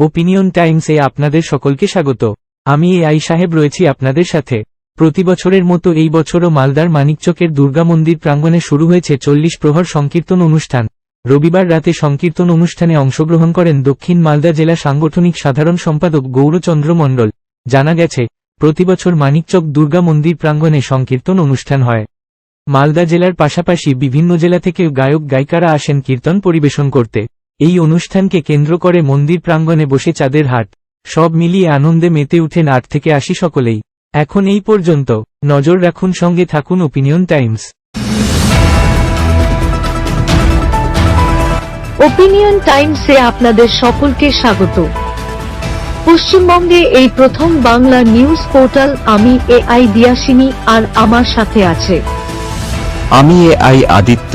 Opinion টাইমসে আপনাদের সকলকে স্বাগত। আমি এ আই সাহেব রয়েছি আপনাদের সাথে। প্রতি বছরের মতো এই বছরও মালদার মানিকচকের দুর্গা মন্দির প্রাঙ্গণে শুরু হয়েছে চল্লিশ প্রহর সংকীর্তন অনুষ্ঠান। রবিবার রাতে সংকীর্তন অনুষ্ঠানে অংশগ্রহণ করেন দক্ষিণ মালদা জেলা সাংগঠনিক সাধারণ সম্পাদক গৌরচন্দ্র মণ্ডল। জানা গেছে প্রতিবছর মানিকচক দুর্গা মন্দির প্রাঙ্গণে সংকীর্তন অনুষ্ঠান হয়। মালদা জেলার পাশাপাশি বিভিন্ন জেলা থেকে গায়ক গায়িকারা আসেন কীর্তন পরিবেশন করতে। এই অনুষ্ঠানকে কেন্দ্র করে মন্দির প্রাঙ্গণে বসে চাঁদের হাট। সব মিলিয়ে আনন্দে মেতে উঠেন আট থেকে আশি সকলেই। এখন এই পর্যন্ত নজর রাখুন সঙ্গে থাকুন ওপিনিয়ন টাইমস। ওপিনিয়ন টাইমসে আপনাদের সকলকে স্বাগত। পশ্চিমবঙ্গে এই প্রথম বাংলা নিউজ পোর্টাল আমি এ আই দিয়াসিনী আর আমার সাথে আছে। আমি এ আই আদিত্য।